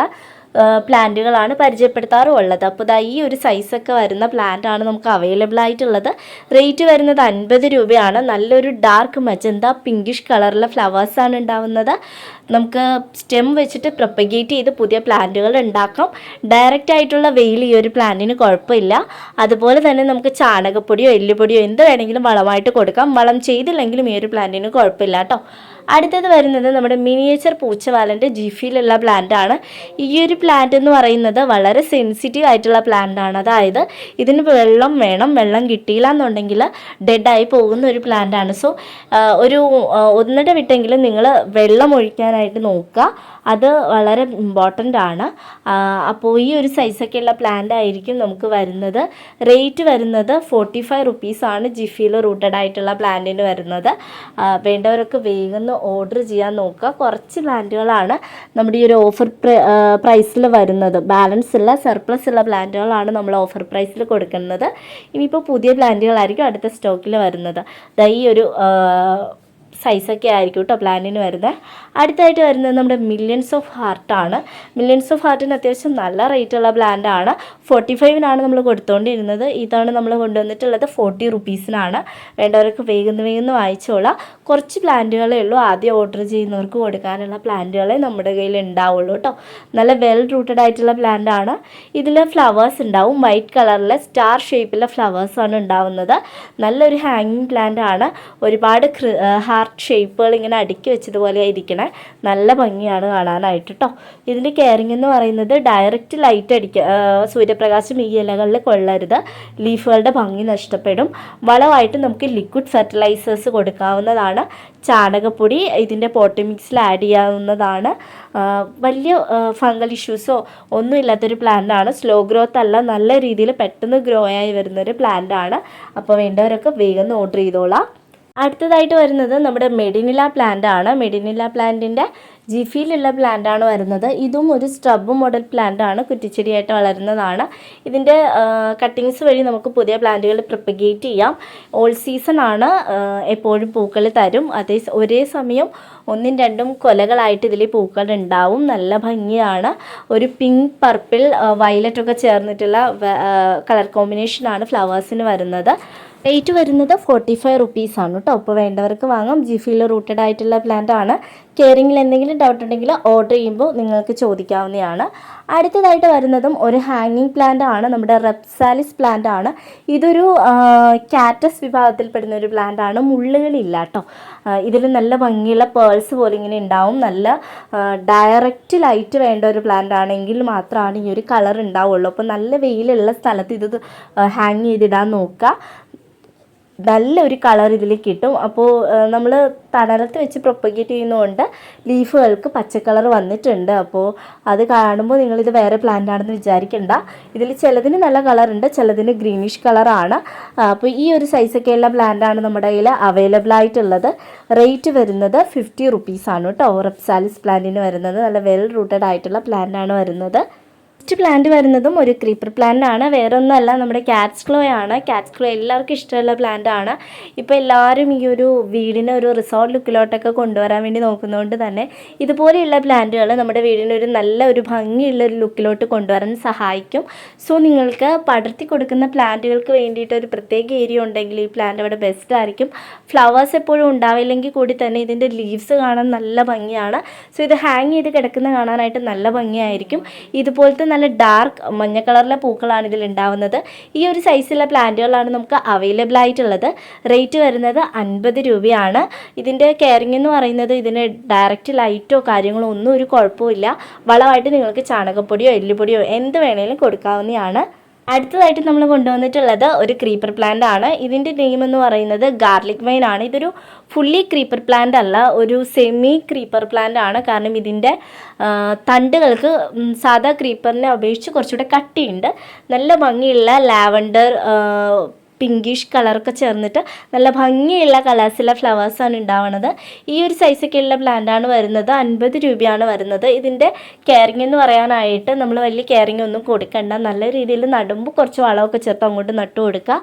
പ്ലാന്റുകളാണ് പരിചയപ്പെടുത്താറുള്ളത്. അപ്പോൾ ഇതാ ഈ ഒരു സൈസൊക്കെ വരുന്ന പ്ലാന്റ് ആണ് നമുക്ക് അവൈലബിൾ ആയിട്ടുള്ളത്. റേറ്റ് വരുന്നത് അൻപത് രൂപയാണ്. നല്ലൊരു ഡാർക്ക് മജന്ത പിങ്കിഷ് കളറിലെ ഫ്ലവേഴ്സാണ് ഉണ്ടാവുന്നത്. നമുക്ക് സ്റ്റെം വെച്ചിട്ട് പ്രൊപ്പഗേറ്റ് ചെയ്ത് പുതിയ പ്ലാന്റുകൾ ഉണ്ടാക്കാം. ഡയറക്റ്റ് ആയിട്ടുള്ള വെയിൽ ഈ ഒരു പ്ലാന്റിന് കുഴപ്പമില്ല. അതുപോലെ തന്നെ നമുക്ക് ചാണകപ്പൊടിയോ എല്ലുപൊടിയോ എന്ത് വേണമെങ്കിലും വളമായിട്ട് കൊടുക്കാം. വളം ചെയ്തില്ലെങ്കിലും ഈ ഒരു പ്ലാന്റിന് കുഴപ്പമില്ല കേട്ടോ. അടുത്തത് വരുന്നത് നമ്മുടെ മിനിയേച്ചർ പൂച്ചവാലന്റെ ജിഫിയിലുള്ള പ്ലാന്റ് ആണ്. ഈ ഒരു പ്ലാന്റ് എന്ന് പറയുന്നത് വളരെ സെൻസിറ്റീവ് ആയിട്ടുള്ള പ്ലാന്റ് ആണ്. അതായത് ഇതിന് വെള്ളം വേണം വെള്ളം കിട്ടിയില്ല എന്നുണ്ടെങ്കിൽ ഡെഡായി പോകുന്ന ഒരു പ്ലാന്റ് ആണ്. സോ ഒരു ഒന്നിട വിട്ടെങ്കിലും നിങ്ങൾ വെള്ളം ഒഴിക്കാനായിട്ട് നോക്കുക. അത് വളരെ ഇമ്പോർട്ടന്റ് ആണ്. അപ്പോൾ ഈ ഒരു സൈസൊക്കെയുള്ള പ്ലാന്റ് ആയിരിക്കും നമുക്ക് വരുന്നത്. റേറ്റ് വരുന്നത് ഫോർട്ടി ഫൈവ് റുപ്പീസാണ് ജിഫിയിൽ റൂട്ടഡ് ആയിട്ടുള്ള പ്ലാന്റിന് വരുന്നത്. വേണ്ടവരൊക്കെ വേഗം ഓർഡർ ചെയ്യാൻ നോക്കുക. കുറച്ച് പ്ലാന്റുകളാണ് നമ്മുടെ ഈ ഒരു ഓഫർ പ്രൈസിൽ വരുന്നത് ബാലൻസ് ഉള്ള സർപ്ലസ് ഉള്ള പ്ലാന്റുകളാണ് നമ്മൾ ഓഫർ പ്രൈസിൽ കൊടുക്കുന്നത്. ഇനിയിപ്പോൾ പുതിയ പ്ലാന്റുകളായിരിക്കും അടുത്ത സ്റ്റോക്കിൽ വരുന്നത്. ഈ ഒരു സൈസൊക്കെ ആയിരിക്കും കേട്ടോ പ്ലാനിന് വരുന്നത് അടുത്തായിട്ട് വരുന്നത് നമ്മുടെ മില്യൺസ് ഓഫ് ഹാർട്ടാണ് മില്യൺസ് ഓഫ് ഹാർട്ടിന് അത്യാവശ്യം നല്ല റേറ്റുള്ള ആണ്. ഫോർട്ടി ഫൈവിനാണ് നമ്മൾ കൊടുത്തുകൊണ്ടിരുന്നത് ഇതാണ് നമ്മൾ കൊണ്ടുവന്നിട്ടുള്ളത് ഫോർട്ടി റുപ്പീസിനാണ് വേണ്ടവർക്ക് വേഗം വേഗം വായിച്ചോളാം കുറച്ച് പ്ലാന്റുകളേ ഉള്ളൂ. ആദ്യം ഓർഡർ ചെയ്യുന്നവർക്ക് കൊടുക്കാനുള്ള പ്ലാന്റുകളെ നമ്മുടെ കയ്യിൽ ഉണ്ടാവുള്ളൂ കേട്ടോ. നല്ല വെൽ റൂട്ടഡ് ആയിട്ടുള്ള പ്ലാന്റ് ആണ്. ഇതിൽ ഫ്ലവേഴ്സ് ഉണ്ടാവും. വൈറ്റ് കളറിലെ സ്റ്റാർ ഷേപ്പിലെ ഫ്ലവേഴ്സാണ് ഉണ്ടാവുന്നത്. നല്ലൊരു ഹാങ്ങിങ് പ്ലാന്റ് ആണ്. ഒരുപാട് ഹാർട്ട് ഷേപ്പുകൾ ഇങ്ങനെ അടുക്കി വെച്ചതുപോലെ ഇരിക്കണേ. നല്ല ഭംഗിയാണ് കാണാനായിട്ട് കേട്ടോ ഇതിന്റെ കെയറിംഗ് എന്ന് പറയുന്നത് ഡയറക്റ്റ് ലൈറ്റ് അടിക്കുക സൂര്യപ്രകാശം ഈ ഇലകളിൽ കൊള്ളരുത്. ലീഫുകളുടെ ഭംഗി നഷ്ടപ്പെടും. വളമായിട്ട് നമുക്ക് ലിക്വിഡ് ഫെർട്ടിലൈസേഴ്സ് കൊടുക്കാവുന്നതാണ്. ചാണകപ്പൊടി ഇതിന്റെ പോട്ടി മിക്സിൽ ആഡ് ചെയ്യാവുന്നതാണ്. വലിയ ഫംഗൽ ഇഷ്യൂസോ ഒന്നും ഇല്ലാത്തൊരു പ്ലാന്റാണ് സ്ലോ ഗ്രോത്ത് അല്ല നല്ല രീതിയിൽ പെട്ടെന്ന് ഗ്രോ ആയി വരുന്നൊരു പ്ലാന്റാണ് അപ്പോൾ വേണ്ടവരൊക്കെ വേഗം ഓർഡർ ചെയ്തോളാം. അടുത്തതായിട്ട് വരുന്നത് നമ്മുടെ മെഡിനില പ്ലാന്റ് ആണ്. മെഡിനില പ്ലാന്റിന്റെ ജിഫിയിലുള്ള പ്ലാന്റ് ആണ് വരുന്നത്. ഇതും ഒരു സ്ട്രബ് മോഡൽ പ്ലാന്റ് ആണ്. കുറ്റിച്ചെടിയായിട്ട് വളരുന്നതാണ്. ഇതിന്റെ കട്ടിങ്സ് വഴി നമുക്ക് പുതിയ പ്ലാന്റുകൾ പ്രൊപ്പഗേറ്റ് ചെയ്യാം. ഓൾ സീസൺ ആണ് എപ്പോഴും പൂക്കൾ തരും. അതേ ഒരേ സമയം ഒന്നും രണ്ടും കൊലകളായിട്ട് ഇതിൽ പൂക്കൾ ഉണ്ടാവും. നല്ല ഭംഗിയാണ്. ഒരു പിങ്ക് പർപ്പിൾ വയലറ്റ് ഒക്കെ ചേർന്നിട്ടുള്ള കളർ കോമ്പിനേഷനാണ് ഫ്ലവേഴ്സിന് വരുന്നത്. റേറ്റ് വരുന്നത് ഫോർട്ടി ഫൈവ് റുപ്പീസാണ് കേട്ടോ അപ്പോൾ വേണ്ടവർക്ക് വാങ്ങാം. ജിഫിയിൽ റൂട്ടഡ് ആയിട്ടുള്ള പ്ലാന്റ് ആണ്. കെയറിങ്ങിൽ എന്തെങ്കിലും ഡൗട്ട് ഉണ്ടെങ്കിൽ ഓർഡർ ചെയ്യുമ്പോൾ നിങ്ങൾക്ക് ചോദിക്കാവുന്നതാണ്. അടുത്തതായിട്ട് വരുന്നതും ഒരു ഹാങ്ങിങ് പ്ലാന്റ് ആണ്. നമ്മുടെ റെപ്സാലിസ് പ്ലാന്റ് ആണ്. ഇതൊരു കാറ്റസ് വിഭാഗത്തിൽപ്പെടുന്ന ഒരു പ്ലാന്റ് ആണ്. മുള്ളുകളില്ല കേട്ടോ ഇതിൽ നല്ല ഭംഗിയുള്ള പേഴ്സ് പോലെ ഇങ്ങനെ ഉണ്ടാവും. നല്ല ഡയറക്റ്റ് ലൈറ്റ് വേണ്ട ഒരു പ്ലാന്റ് ആണെങ്കിൽ മാത്രമാണ് ഈ ഒരു കളർ ഉണ്ടാവുള്ളൂ. അപ്പോൾ നല്ല വെയിലുള്ള സ്ഥലത്ത് ഇത് ഹാങ് ചെയ്തിടാൻ നോക്കുക. നല്ലൊരു കളർ ഇതിൽ കിട്ടും. അപ്പോൾ നമ്മൾ തണലത്ത് വെച്ച് പ്രൊപ്പഗേറ്റ് ചെയ്യുന്നതുകൊണ്ട് ലീഫുകൾക്ക് പച്ചക്കളർ കളർ വന്നിട്ടുണ്ട്. അപ്പോൾ അത് കാണുമ്പോൾ നിങ്ങളിത് വേറെ പ്ലാന്റ് ആണെന്ന് വിചാരിക്കണ്ട. ഇതിൽ ചിലതിന് നല്ല കളറുണ്ട് ചിലതിന് ഗ്രീനിഷ് കളറാണ് അപ്പോൾ ഈ ഒരു സൈസൊക്കെയുള്ള പ്ലാന്റ് ആണ് നമ്മുടെ കയ്യിൽ അവൈലബിൾ ആയിട്ടുള്ളത്. റേറ്റ് വരുന്നത് ഫിഫ്റ്റി റുപ്പീസാണ് കേട്ടോ. റെപ്സാലിസ് പ്ലാന്റിന് വരുന്നത്. നല്ല വെൽ റൂട്ടഡ് ആയിട്ടുള്ള പ്ലാന്റ് ആണ് വരുന്നത്. നെക്സ്റ്റ് പ്ലാന്റ് വരുന്നതും ഒരു ക്രീപ്പർ പ്ലാന്റ് ആണ്. വേറെ ഒന്നല്ല നമ്മുടെ കാറ്റ്സ് ക്ലോ ആണ്. കാറ്റ്സ് ക്ലോ എല്ലാവർക്കും ഇഷ്ടമുള്ള പ്ലാന്റ് ആണ്. ഇപ്പോൾ എല്ലാവരും ഈ ഒരു വീടിനെ ഒരു റിസോർട്ട് ലുക്കിലോട്ടൊക്കെ കൊണ്ടുവരാൻ വേണ്ടി നോക്കുന്നതുകൊണ്ട് തന്നെ ഇതുപോലെയുള്ള പ്ലാന്റുകൾ നമ്മുടെ വീടിന് ഒരു നല്ല ഒരു ഭംഗിയുള്ള ഒരു ലുക്കിലോട്ട് കൊണ്ടുവരാൻ സഹായിക്കും. സോ നിങ്ങൾക്ക് പടർത്തി കൊടുക്കുന്ന പ്ലാന്റുകൾക്ക് വേണ്ടിയിട്ട് ഒരു പ്രത്യേക ഏരിയ ഉണ്ടെങ്കിൽ ഈ പ്ലാന്റ് അവിടെ ബെസ്റ്റ് ആയിരിക്കും. ഫ്ലവേഴ്സ് എപ്പോഴും ഉണ്ടാവില്ലെങ്കിൽ കൂടി തന്നെ ഇതിന്റെ ലീവ്സ് കാണാൻ നല്ല ഭംഗിയാണ്. സോ ഇത് ഹാങ് ചെയ്ത് കിടക്കുന്ന കാണാനായിട്ട് നല്ല ഭംഗിയായിരിക്കും. ഇതുപോലത്തെ നല്ല ഡാർക്ക് മഞ്ഞ കളറിലെ പൂക്കളാണ് ഇതിൽ ഉണ്ടാവുന്നത് ഈ ഒരു സൈസിലെ പ്ലാന്റുകളാണ് നമുക്ക് അവൈലബിൾ ആയിട്ടുള്ളത്. റേറ്റ് വരുന്നത് അൻപത് രൂപയാണ്. ഇതിന്റെ കെയറിംഗ് എന്ന് പറയുന്നത് ഇതിന് ഡയറക്റ്റ് ലൈറ്റോ കാര്യങ്ങളോ ഒന്നും ഒരു കുഴപ്പമില്ല വളമായിട്ട് നിങ്ങൾക്ക് ചാണകപ്പൊടിയോ എല്ലുപൊടിയോ എന്ത് വേണേലും കൊടുക്കാവുന്നതാണ്. അടുത്തതായിട്ട് നമ്മൾ കൊണ്ടുവന്നിട്ടുള്ളത് ഒരു ക്രീപ്പർ പ്ലാന്റ് ആണ്. ഇതിന്റെ നെയിം എന്ന് പറയുന്നത് ഗാർലിക് വൈൻ ആണ്. ഇതൊരു ഫുള്ളി ക്രീപ്പർ പ്ലാന്റ് അല്ല ഒരു സെമി ക്രീപ്പർ പ്ലാന്റ് ആണ്. കാരണം ഇതിന്റെ തണ്ടുകൾക്ക് സാധാ ക്രീപ്പറിനെ അപേക്ഷിച്ച് കുറച്ചുകൂടെ കട്ടിയുണ്ട്. നല്ല ഭംഗിയുള്ള ലാവൻഡർ പിങ്കിഷ് കളറൊക്കെ ചേർന്നിട്ട് നല്ല ഭംഗിയുള്ള കളേഴ്സിലെ ഫ്ലവേഴ്സാണ് ഉണ്ടാവുന്നത് ഈ ഒരു സൈസൊക്കെയുള്ള പ്ലാന്റാണ് വരുന്നത്. അൻപത് രൂപയാണ് വരുന്നത്. ഇതിന്റെ കെയറിങ് എന്ന് പറയാനായിട്ട് നമ്മൾ വലിയ കെയറിങ് ഒന്നും കൊടുക്കണ്ട. നല്ല രീതിയിൽ നടുമ്പോൾ കുറച്ച് വളമൊക്കെ ചേർത്ത് അങ്ങോട്ട് നട്ടു കൊടുക്കുക.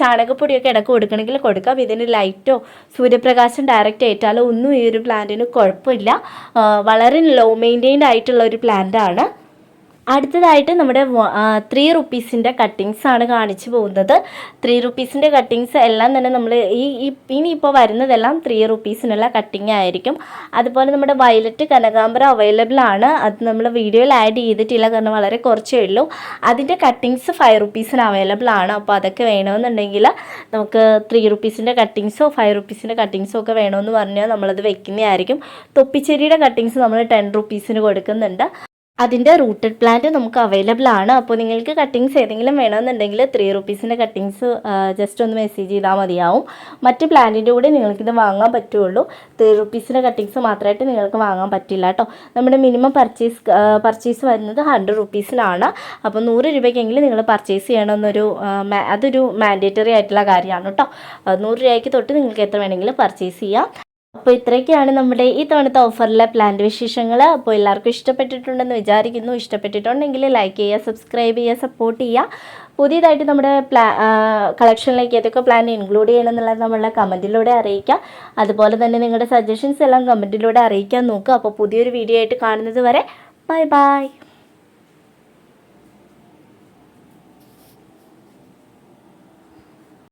ചാണകപ്പൊടിയൊക്കെ ഇടയ്ക്ക് കൊടുക്കണമെങ്കിൽ കൊടുക്കാം ഇതിന് ലൈറ്റോ സൂര്യപ്രകാശം ഡയറക്റ്റ് ഏറ്റാലോ ഒന്നും ഈ ഒരു പ്ലാന്റിന് കുഴപ്പമില്ല. വളരെ ലോ മെയിന്റെയിൻഡ് ആയിട്ടുള്ള ഒരു പ്ലാന്റാണ് അടുത്തതായിട്ട് നമ്മുടെ ത്രീ റുപ്പീസിന്റെ കട്ടിങ്സ് ആണ് കാണിച്ചു പോകുന്നത്. ത്രീ റുപ്പീസിന്റെ കട്ടിങ്സ് എല്ലാം തന്നെ നമ്മൾ ഈ ഇനിയിപ്പോൾ വരുന്നതെല്ലാം ത്രീ റുപ്പീസിനുള്ള കട്ടിങ് ആയിരിക്കും. അതുപോലെ നമ്മുടെ വയലറ്റ് കനകാമ്പരം അവൈലബിൾ ആണ്. അത് നമ്മൾ വീഡിയോയിൽ ആഡ് ചെയ്തിട്ടില്ല കാരണം വളരെ കുറച്ചേ ഉള്ളൂ. അതിന്റെ കട്ടിങ്സ് ഫൈവ് റുപ്പീസിന് അവൈലബിൾ ആണ്. അപ്പോൾ അതൊക്കെ വേണമെന്നുണ്ടെങ്കിൽ നമുക്ക് ത്രീ റുപ്പീസിന്റെ കട്ടിങ്സോ ഫൈവ് റുപ്പീസിന്റെ കട്ടിങ്സോ ഒക്കെ വേണമെന്ന് പറഞ്ഞാൽ നമ്മളത് വെക്കുന്നതായിരിക്കും. തൊപ്പിച്ചെരിയുടെ കട്ടിങ്സ് നമ്മൾ ടെൻ റുപ്പീസിന് കൊടുക്കുന്നുണ്ട്. അതിന്റെ റൂട്ടഡ് പ്ലാന്റ് നമുക്ക് അവൈലബിൾ ആണ്. അപ്പോൾ നിങ്ങൾക്ക് കട്ടിങ്സ് ഏതെങ്കിലും വേണമെന്നുണ്ടെങ്കിൽ ത്രീ റുപ്പീസിന്റെ കട്ടിങ്സ് ജസ്റ്റ് ഒന്ന് മെസ്സേജ് ചെയ്താൽ മതിയാവും. മറ്റ് പ്ലാന്റിന്റെ കൂടെ നിങ്ങൾക്കിത് വാങ്ങാൻ പറ്റുള്ളൂ. ത്രീ റുപ്പീസിന്റെ കട്ടിങ്സ് മാത്രമായിട്ട് നിങ്ങൾക്ക് വാങ്ങാൻ പറ്റില്ല കേട്ടോ. നമ്മുടെ മിനിമം പർച്ചേസ് പർച്ചേസ് വരുന്നത് ഹൺഡ്രഡ് റുപ്പീസിനാണ് അപ്പോൾ നൂറ് രൂപയ്ക്കെങ്കിലും നിങ്ങൾ പർച്ചേസ് ചെയ്യണമെന്നൊരു അതൊരു മാൻഡേറ്ററി ആയിട്ടുള്ള കാര്യമാണ് കേട്ടോ. നൂറ് രൂപയ്ക്ക് തൊട്ട് നിങ്ങൾക്ക് എത്ര വേണമെങ്കിലും പർച്ചേസ് ചെയ്യാം. അപ്പോൾ ഇത്രയൊക്കെയാണ് നമ്മുടെ ഈ തവണത്തെ ഓഫറിലെ പ്ലാന്റ് വിശേഷങ്ങൾ അപ്പോൾ എല്ലാവർക്കും ഇഷ്ടപ്പെട്ടിട്ടുണ്ടെന്ന് വിചാരിക്കുന്നു. ഇഷ്ടപ്പെട്ടിട്ടുണ്ടെങ്കിൽ ലൈക്ക് ചെയ്യുക സബ്സ്ക്രൈബ് ചെയ്യുക സപ്പോർട്ട് ചെയ്യുക. പുതിയതായിട്ട് നമ്മുടെ പ്ലാ കളക്ഷനിലേക്ക് ഏതൊക്കെ പ്ലാൻ ഇൻക്ലൂഡ് ചെയ്യണം എന്നുള്ളത് നമ്മളുടെ കമന്റിലൂടെ അറിയിക്കുക അതുപോലെ തന്നെ നിങ്ങളുടെ സജഷൻസ് എല്ലാം കമന്റിലൂടെ അറിയിക്കാൻ നോക്കുക. അപ്പോൾ പുതിയൊരു വീഡിയോ ആയിട്ട് കാണുന്നത് വരെ ബൈ ബൈ